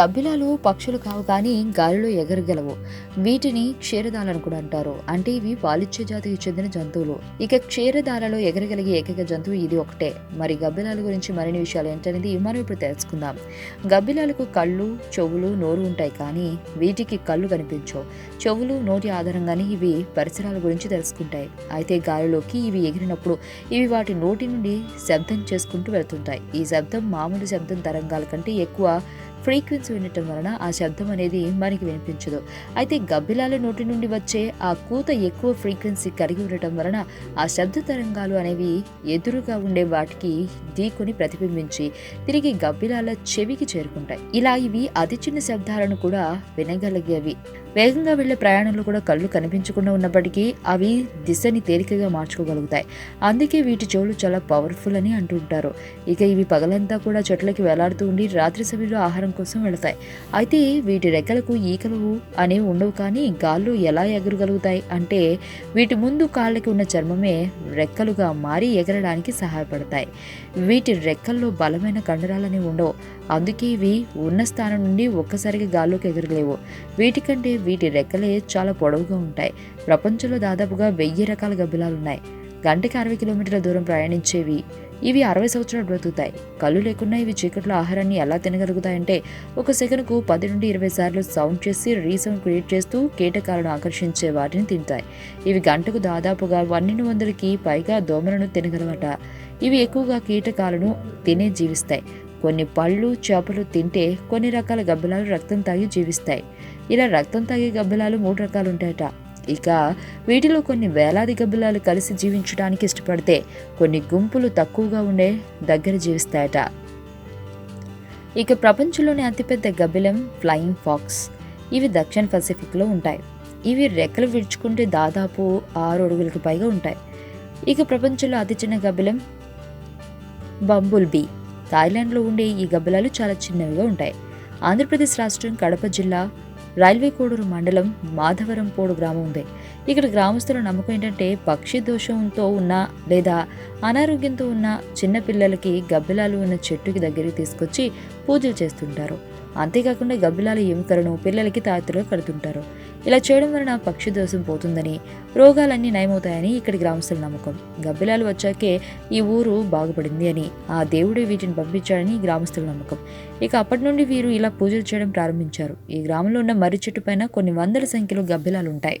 గబ్బిలాలు పక్షులు కావు కానీ గాలిలో ఎగరగలవు. వీటిని క్షీరదాలను కూడా అంటారు. అంటే ఇవి పాలిచ్చే జాతికి చెందిన జంతువులు. ఇక క్షీరదాలలో ఎగరగలిగే ఏకైక జంతువు ఇది ఒకటే. మరి గబ్బిలాల గురించి మరిన్ని విషయాలు ఏంటనేది మనం ఇప్పుడు తెలుసుకుందాం. గబ్బిలాలకు కళ్ళు చెవులు నోరు ఉంటాయి కానీ వీటికి కళ్ళు కనిపించవు. చెవులు నోటి ఆధారంగానే ఇవి పరిసరాల గురించి తెలుసుకుంటాయి. అయితే గాలిలోకి ఇవి ఎగిరినప్పుడు ఇవి వాటి నోటి నుండి శబ్దం చేసుకుంటూ వెళ్తుంటాయి. ఈ శబ్దం మామూలు శబ్దం తరంగాల కంటే ఎక్కువ ఫ్రీక్వెన్సీ వినటం వలన ఆ శబ్దం అనేది మనకి వినిపించదు. అయితే గబ్బిలాల నోటి నుండి వచ్చే ఆ కూత ఎక్కువ ఫ్రీక్వెన్సీ కలిగి ఉండటం వలన ఆ శబ్ద తరంగాలు అనేవి ఎదురుగా ఉండే వాటికి ఢీకొని ప్రతిబింబించి తిరిగి గబ్బిలాల చెవికి చేరుకుంటాయి. ఇలా ఇవి అతి చిన్న శబ్దాలను కూడా వినగలిగేవి. వేగంగా వెళ్ళే ప్రయాణంలో కూడా కళ్ళు కనిపించకుండా ఉన్నప్పటికీ అవి దిశని తేలికగా మార్చుకోగలుగుతాయి. అందుకే వీటి చెవులు చాలా పవర్ఫుల్ అని అంటుంటారు. ఇక ఇవి పగలంతా కూడా చెట్లకి వేలాడుతూ ఉండి రాత్రి సమయంలో ఆహారం కోసం వెళతాయి. అయితే వీటి రెక్కలకు ఈకలు అనేవి ఉండవు కానీ గాల్లో ఎలా ఎగరగలుగుతాయి అంటే వీటి ముందు కాళ్ళకి ఉన్న చర్మమే రెక్కలుగా మారి ఎగరడానికి సహాయపడతాయి. వీటి రెక్కల్లో బలమైన కండరాలని ఉండవు. అందుకే ఇవి ఉన్న స్థానం నుండి ఒక్కసారిగా గాల్లోకి ఎగరలేవు వీటికంటే వీటి రెక్కలే చాలా పొడవుగా ఉంటాయి. ప్రపంచంలో దాదాపుగా వెయ్యి రకాల గబ్బిలాలు ఉన్నాయి గంటకి అరవై కిలోమీటర్ల దూరం ప్రయాణించేవి ఇవి అరవై సంవత్సరాలు బ్రతుకుతాయి. కళ్ళు లేకుండా ఇవి చీకట్లో ఆహారాన్ని ఎలా తినగలుగుతాయంటే ఒక సెకనుకు పది నుండి ఇరవై సార్లు సౌండ్ చేసి రీసౌండ్ క్రియేట్ చేస్తూ కీటకాలను ఆకర్షించే వాటిని తింటాయి. ఇవి గంటకు దాదాపుగా పన్నెండు వందలకి పైగా దోమలను తినగలవట. ఇవి ఎక్కువగా కీటకాలను తినే జీవిస్తాయి. కొన్ని పళ్ళు చేపలు తింటే కొన్ని రకాల గబ్బిలాలు రక్తం తాగి జీవిస్తాయి. ఇలా రక్తం తాగే గబ్బిలాలు మూడు రకాలు ఉంటాయట ఇక వీటిలో కొన్ని వేలాది గబ్బిలాలు కలిసి జీవించడానికి ఇష్టపడితే కొన్ని గుంపులు తక్కువగా ఉండే దగ్గర జీవిస్తాయట. ఇక ప్రపంచంలోని అతిపెద్ద గబ్బిలం ఫ్లయింగ్ ఫాక్స్. ఇవి దక్షిణ పసిఫిక్లో ఉంటాయి. ఇవి రెక్కలు విడుచుకుంటే దాదాపు ఆరు అడుగులకు పైగా ఉంటాయి. ఇక ప్రపంచంలో అతి చిన్న గబ్బిలం బంబుల్ బీ థాయిలాండ్లో ఉండే ఈ గబ్బిలాలు చాలా చిన్నవిగా ఉంటాయి. ఆంధ్రప్రదేశ్ రాష్ట్రం కడప జిల్లా రైల్వే కోడూరు మండలం మాధవరంపోడు గ్రామం ఉంది. ఇక్కడ గ్రామస్తుల నమ్మకం ఏంటంటే పక్షి దోషంతో ఉన్న లేదా అనారోగ్యంతో ఉన్న చిన్న పిల్లలకి గబ్బిలాలు ఉన్న చెట్టుకి దగ్గరికి తీసుకొచ్చి పూజలు చేస్తుంటారు. అంతేకాకుండా గబ్బిలాల ఎముకలను పిల్లలకి తాయెత్తులో కడుతుంటారు. ఇలా చేయడం వలన పక్షి దోషం పోతుందని రోగాలన్నీ నయమవుతాయని ఇక్కడి గ్రామస్తుల నమ్మకం. గబ్బిలాలు వచ్చాకే ఈ ఊరు బాగుపడింది అని ఆ దేవుడే వీటిని పంపించాడని గ్రామస్తుల నమ్మకం. ఇక అప్పటి నుండి వీరు ఇలా పూజలు చేయడం ప్రారంభించారు. ఈ గ్రామంలో ఉన్న మర్రి చెట్టు పైన కొన్ని వందల సంఖ్యలో గబ్బిలాలు ఉంటాయి.